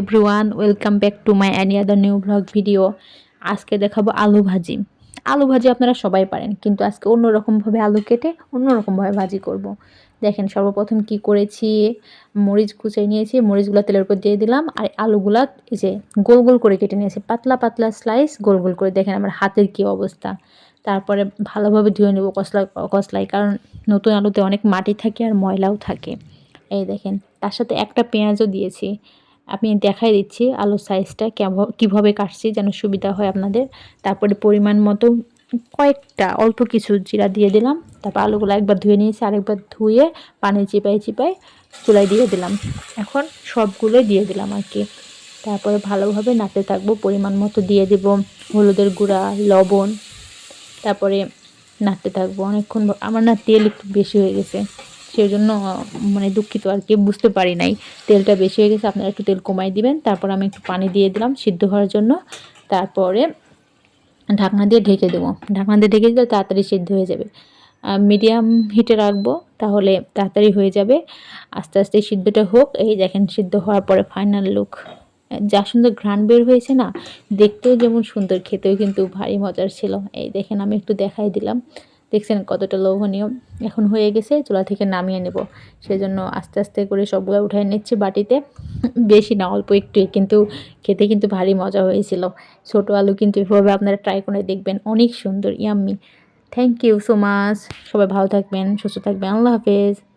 Everyone welcome back to my any other new blog video আজকে দেখাবো আলু ভাজি। আলু ভাজি আপনারা সবাই পারেন, কিন্তু আজকে অন্যরকমভাবে আলু কেটে অন্যরকমভাবে ভাজি করব। দেখেন, সর্বপ্রথম কি করেছি? মরিচ কুচাই নিয়েছি, মরিচগুলো তেলের উপর দিয়ে দিলাম, আর আলুগুলা এই যে গোল গোল করে কেটে নিয়েছি, পাতলা পাতলা স্লাইস গোল গোল করে। দেখেন আমার হাতের কি অবস্থা। তারপরে ভালোভাবে ধুয়ে নেব কসলা কসলাই কারণ নতুন আলুতে অনেক মাটি থাকে আর ময়লাও থাকে। এই দেখেন, তার সাথে একটা পেঁয়াজও দিয়েছি। আমি দেখাই দিচ্ছি আলুর সাইজটা কীভাবে কাটছি যেন সুবিধা হয় আপনাদের। তারপরে পরিমাণ মতো কয়েকটা অল্প কিছু জিরা দিয়ে দিলাম। তারপর আলুগুলো একবার ধুয়ে নিয়েছি, আরেকবার ধুয়ে পানি চিপাই চিপাই চুলাই দিয়ে দিলাম। এখন সবগুলো দিয়ে দিলাম আর কি। তারপরে ভালোভাবে নাড়তে থাকব, পরিমাণ মতো দিয়ে দেব হলুদের গুঁড়া, লবণ। তারপরে নাড়তে থাকব, অনেকক্ষণ আমার না তেল একটু বেশি হয়ে গেছে। সেই জন্য মানে দুঃখিত আর কি, বুঝতে পারি নাই। তেলটা বেশি হয়ে গেছে, আপনারা একটু তেল কমাই দিবেন। তারপর আমি একটু পানি দিয়ে দিলাম সিদ্ধ হওয়ার জন্য। তারপরে ঢাকনা দিয়ে ঢেকে দেবো। ঢাকনা দিয়ে ঢেকে দিলে তাড়াতাড়ি সিদ্ধ হয়ে যাবে। মিডিয়াম হিটে রাখব, তাহলে তাড়াতাড়ি হয়ে যাবে। আস্তে আস্তে সিদ্ধটা হোক। এই দেখেন, সিদ্ধ হওয়ার পরে ফাইনাল লুক যা সুন্দর ঘ্রাণ বের হয়েছে না, দেখতেও যেমন সুন্দর, খেতেও কিন্তু ভারী মজার ছিল। এই দেখেন, আমি একটু দেখাই দিলাম। দেখছেন কতটা লোভনীয়। এখন হয়ে গেছে, চুলা থেকে নামিয়ে নেব। সেজন্য আস্তে আস্তে করে সবগুলো উঠাই নিচ্ছি বাটিতে। বেশি না, অল্প একটু, কিন্তু খেতে কিন্তু ভারী মজা হয়েছিল। ছোট আলু কিন্তু এভাবে আপনারা ট্রাই করে দেখবেন, অনেক সুন্দর yummy thank you so much সবাই ভালো থাকবেন, সুস্থ থাকবেন। আল্লাহ হাফেজ।